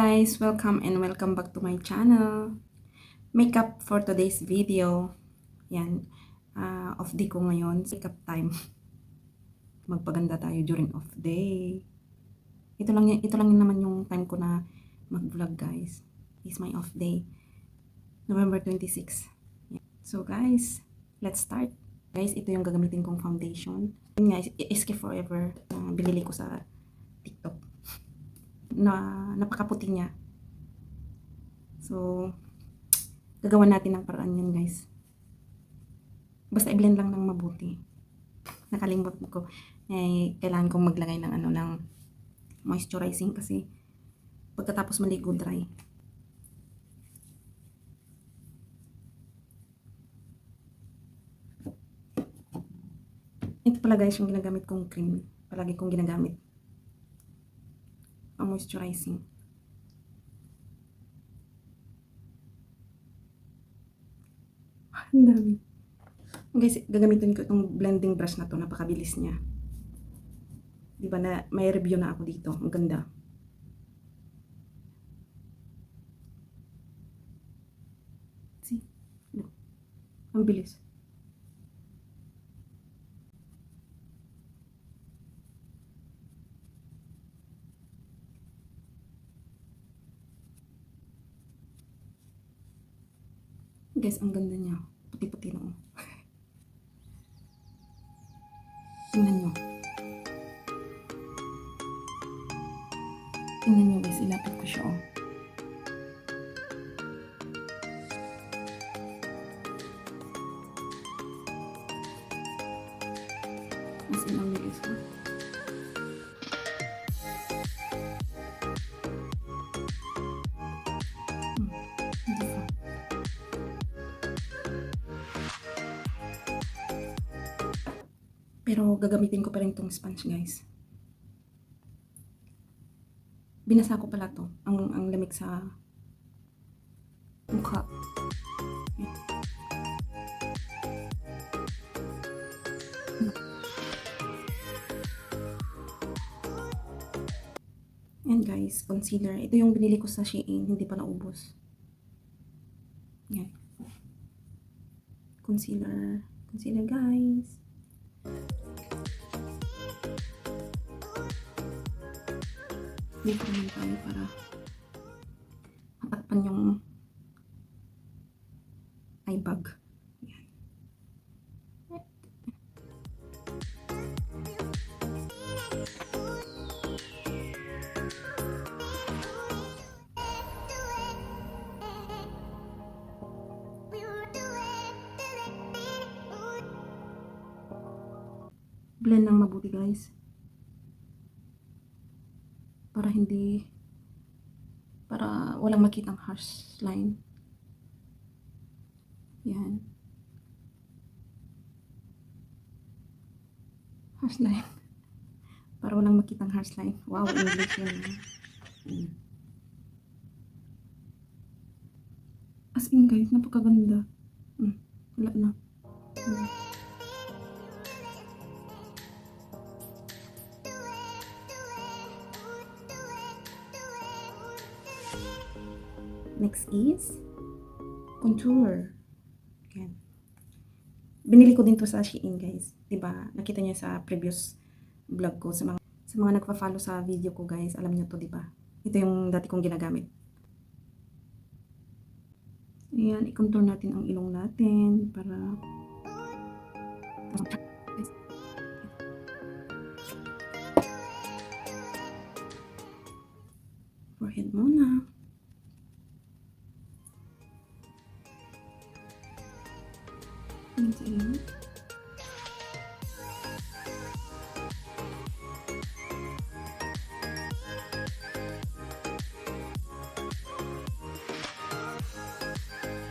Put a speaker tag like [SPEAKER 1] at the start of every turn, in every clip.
[SPEAKER 1] guys! Welcome and welcome back to my channel. Makeup for today's video. Yan. ah, off day ko ngayon. Makeup time. Magpaganda tayo during off day. Ito lang, ito lang naman yung time ko na mag-vlog guys. Is my off day. November 26. Yan. So guys, let's start. Guys, ito yung gagamitin kong foundation. Yun nga, SK Forever. na binili ko sa TikTok na napakaputi niya. So, gagawa natin ng paraan yan, guys. Basta i-blend lang ng mabuti. Nakalimot ko. Eh, kailangan kong maglagay ng ano ng moisturizing kasi pagkatapos maligo dry. Ito pala guys yung ginagamit kong cream. Palagi kong ginagamit moisturizing. Ang dami. Guys, gagamitin ko itong blending brush na to. Napakabilis niya. Di ba na may review na ako dito. Ang ganda. See? Ang bilis. Guys, ang ganda niya. Puti-puti na oh. Tingnan nyo. Tingnan nyo guys, ilapit ko siya oh. Pero gagamitin ko pa rin tong sponge, guys. Binasa ko pala to. Ang, ang lamig sa mukha. Yan guys, concealer. Ito yung binili ko sa Shein, hindi pa naubos. Yan. Concealer. Concealer guys. Dito naman tayo para matakpan yung eye bag. Yan. Blend ng mabuti guys. Hindi para walang makitang harsh line. Yan. Harsh line. Para walang makitang harsh line. Wow, English yan. Mm. As in guys, napakaganda. Mm, wala na. Mm. Next is contour. Yan. Binili ko din to sa Shein, guys. 'Di ba? Nakita niyo sa previous vlog ko sa mga sa mga nagfa-follow sa video ko, guys. Alam niyo to, 'di ba? Ito yung dati kong ginagamit. Ayan, i-contour natin ang ilong natin para forehead muna. Ayan. Mm.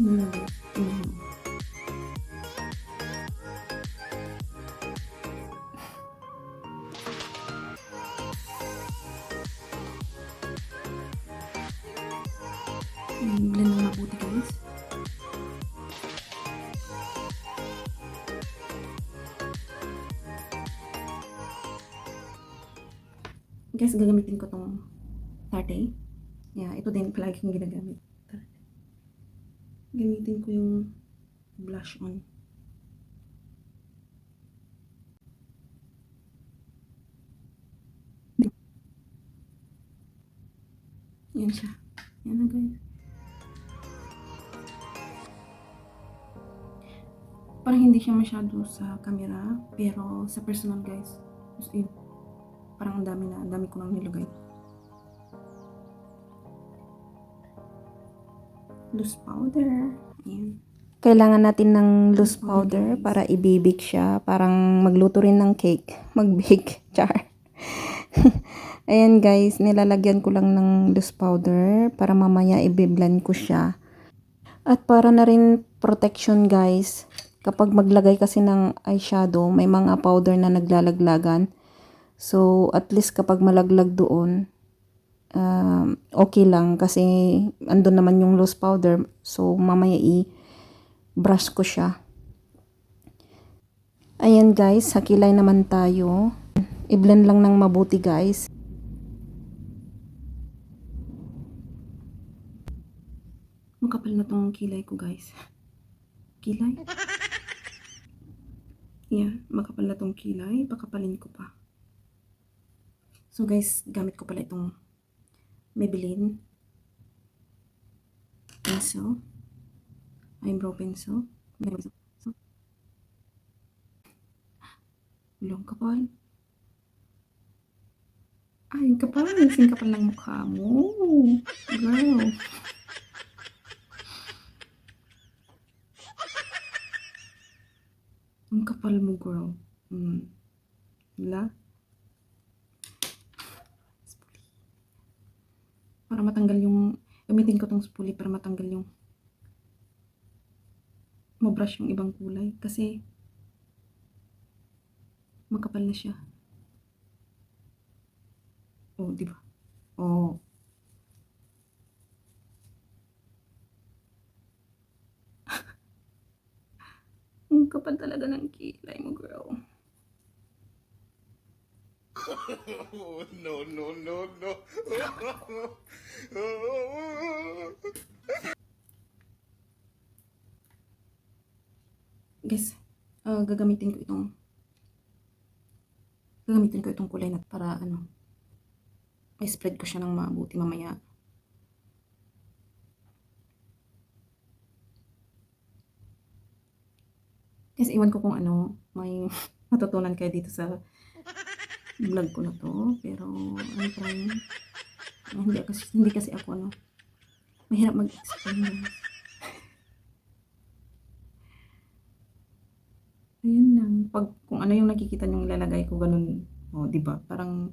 [SPEAKER 1] Mm. Guys, gagamitin ko tong Tarte. Yeah, ito din palagi kong ginagamit. Gamitin ko yung blush on. Yan siya. Yan na guys. Parang hindi siya masyado sa camera, pero sa personal guys, in, parang ang dami na, ang dami ko nang nilagay. Loose powder. Ayan.
[SPEAKER 2] Kailangan natin ng loose
[SPEAKER 1] powder, guys.
[SPEAKER 2] para i-bake siya. Parang magluto rin ng cake. Mag-bake. Char. Ayan guys, nilalagyan ko lang ng loose powder para mamaya i-blend ko siya. At para na rin protection guys, kapag maglagay kasi ng eyeshadow, may mga powder na naglalaglagan. So, at least kapag malaglag doon, um, okay lang kasi andun naman yung loose powder. So, mamaya i-brush ko siya. Ayan guys, hakilay naman tayo. I-blend lang ng mabuti guys.
[SPEAKER 1] Makapal na tong kilay ko guys. Kilay? Yeah, makapal na tong kilay. Pakapalin ko pa. So guys, gamit ko pala itong Maybelline pencil. Eyebrow pencil. Pencil. So, Long kapal. Ay, kapal. Sing kapal ng mukha mo. Girl. Ang kapal mo, girl. Mm. Wala? Para matanggal yung... Gamitin ko tong spoolie para matanggal yung... Mabrush yung ibang kulay. Kasi... Makapal na siya. Oh, di ba? Oh. Ang kapal talaga ng kilay mo, girl.
[SPEAKER 3] Oh, no, no, no, no.
[SPEAKER 1] Guys, ah, gagamitin ko itong gagamitin ko itong kulay na para ano i-spread ko siya ng mabuti mamaya. Kasi iwan ko kung ano, may matutunan kayo dito sa vlog ko na to. Pero, ano try, ah, hindi kasi, hindi kasi ako ano, mahirap mag-explain. Ayun lang. Pag kung ano yung nakikita niyong ilalagay ko, ganun. O, di ba? Parang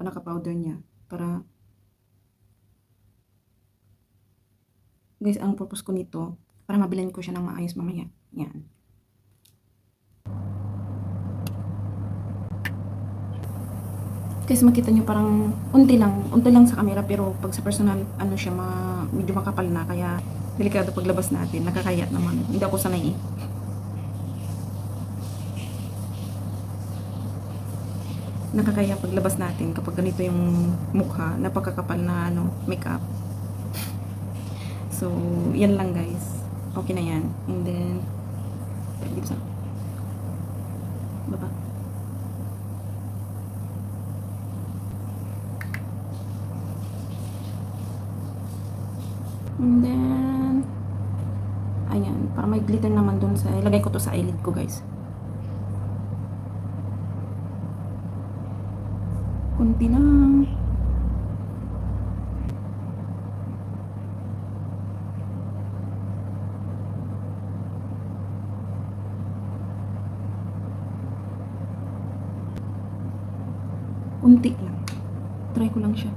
[SPEAKER 1] panaka-powder niya. Para Guys, ang purpose ko nito, para mabilan ko siya ng maayos mamaya. Yan. Kasi makita niyo parang unti lang, unti lang sa camera pero pag sa personal ano siya ma, medyo makapal na kaya delikado paglabas natin, nakakayat naman. Hindi ako sanay eh. nakakaya paglabas natin kapag ganito yung mukha, napakakapal na ano, makeup. So, yan lang guys. Okay na yan. And then, dito sa baba. And then, ayan, para may glitter naman dun sa, ilagay ko to sa eyelid ko guys. Kunti lang. Kunti lang. Try ko lang siya.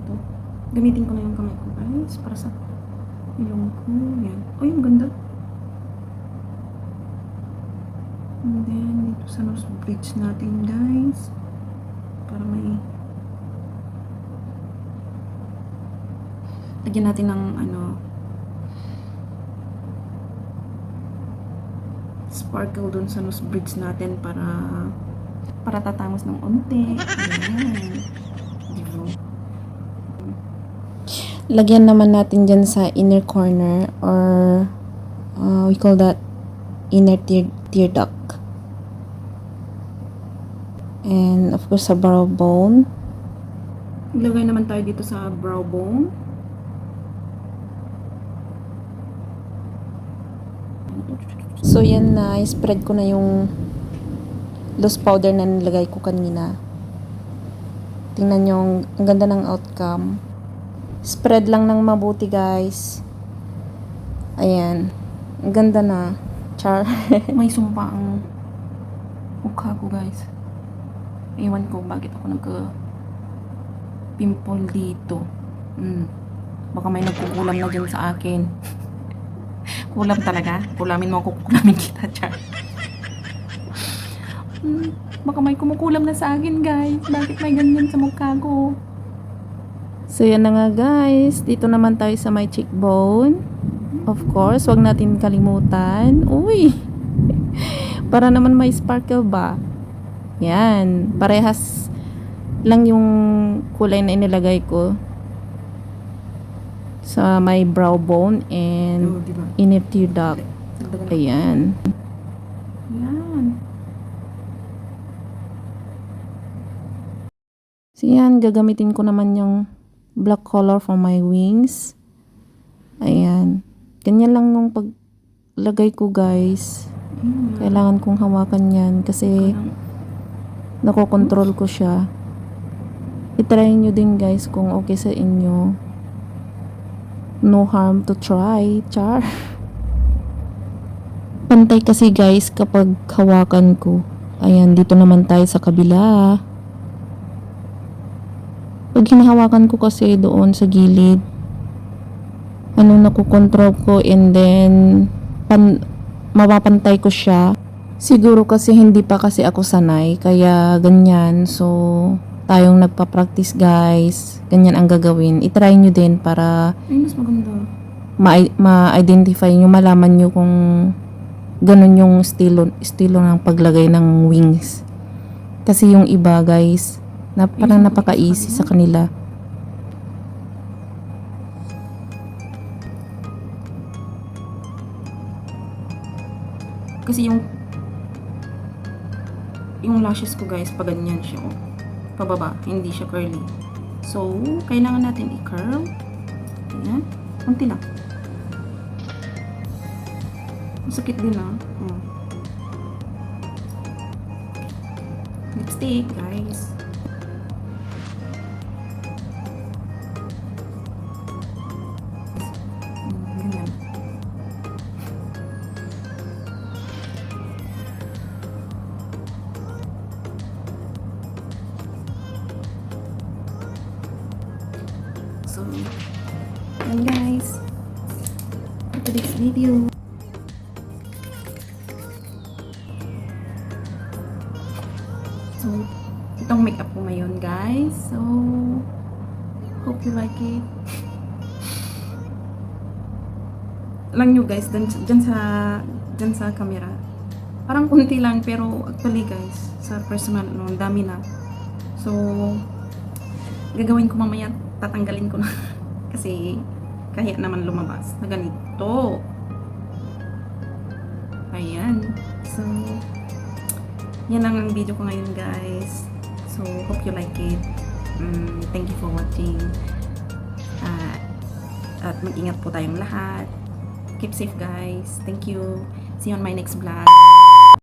[SPEAKER 1] Ito. Gamitin ko na yung kamay ko guys para sa ilong ko. Yan. Oh, yung ganda. And then, dito sa nose bridge natin guys. Para may lagyan natin ng ano sparkle dun sa nose bridge natin para para tatangos ng unti. Ayan.
[SPEAKER 2] Lagyan naman natin dyan sa inner corner or uh, we call that inner tear, tear duct. And of course sa brow bone.
[SPEAKER 1] Ilagay naman tayo dito sa brow bone.
[SPEAKER 2] So yan na, spread ko na yung loose powder na nilagay ko kanina. Tingnan nyo, ang ang ganda ng outcome. Spread lang ng mabuti guys. Ayan. Ang ganda na. Char.
[SPEAKER 1] May sumpa ang mukha ko guys. Ewan ko bakit ako nagka pimple dito. Mm. Baka may nagkukulam na dyan sa akin. Kulam talaga. Kulamin mo ako, kulamin kita dyan. Mm. Baka may kumukulam na sa akin guys. Bakit may ganyan sa mukha ko?
[SPEAKER 2] So yan na nga guys. Dito naman tayo sa my cheekbone. Of course, wag natin kalimutan. Uy! Para naman may sparkle ba? Yan. Parehas lang yung kulay na inilagay ko sa my brow bone and inner tear duct. Ayan.
[SPEAKER 1] Yan.
[SPEAKER 2] So yan, gagamitin ko naman yung black color for my wings. Ayan. Ganyan lang nung paglagay ko guys. Kailangan kong hawakan yan kasi nakokontrol ko siya. I-try nyo din guys kung okay sa inyo. No harm to try. Char. Pantay kasi guys kapag hawakan ko. Ayan, dito naman tayo sa kabila. Pag hinahawakan ko kasi doon sa gilid, ano nakokontrol ko and then pan, mapapantay ko siya. Siguro kasi hindi pa kasi ako sanay, kaya ganyan. So, tayong nagpa-practice guys. Ganyan ang gagawin. I-try nyo din para
[SPEAKER 1] Ay, mas maganda.
[SPEAKER 2] ma- ma-identify nyo, malaman nyo kung ganun yung estilo, estilo ng paglagay ng wings. Kasi yung iba guys, na parang napaka-easy sa kanila.
[SPEAKER 1] Kasi yung yung lashes ko guys, pag ganyan siya, oh. Pababa, hindi siya curly. So, kailangan natin i-curl. Ayan. Kunti lang. Masakit din ah. Oh. Lipstick, guys. So, yan guys. For today's video. So, itong makeup ko ngayon guys. So, hope you like it. Alam nyo guys, dyan, dyan sa dyan sa camera. Parang kunti lang pero actually guys, sa personal no, dami na. So, gagawin ko mamaya, tatanggalin ko na. Kasi, kaya naman lumabas na ganito. Ayan. So, yan lang ang video ko ngayon, guys. So, hope you like it. Mm, thank you for watching. Ah, at mag-ingat po tayong lahat. Keep safe, guys. Thank you. See you on my next vlog.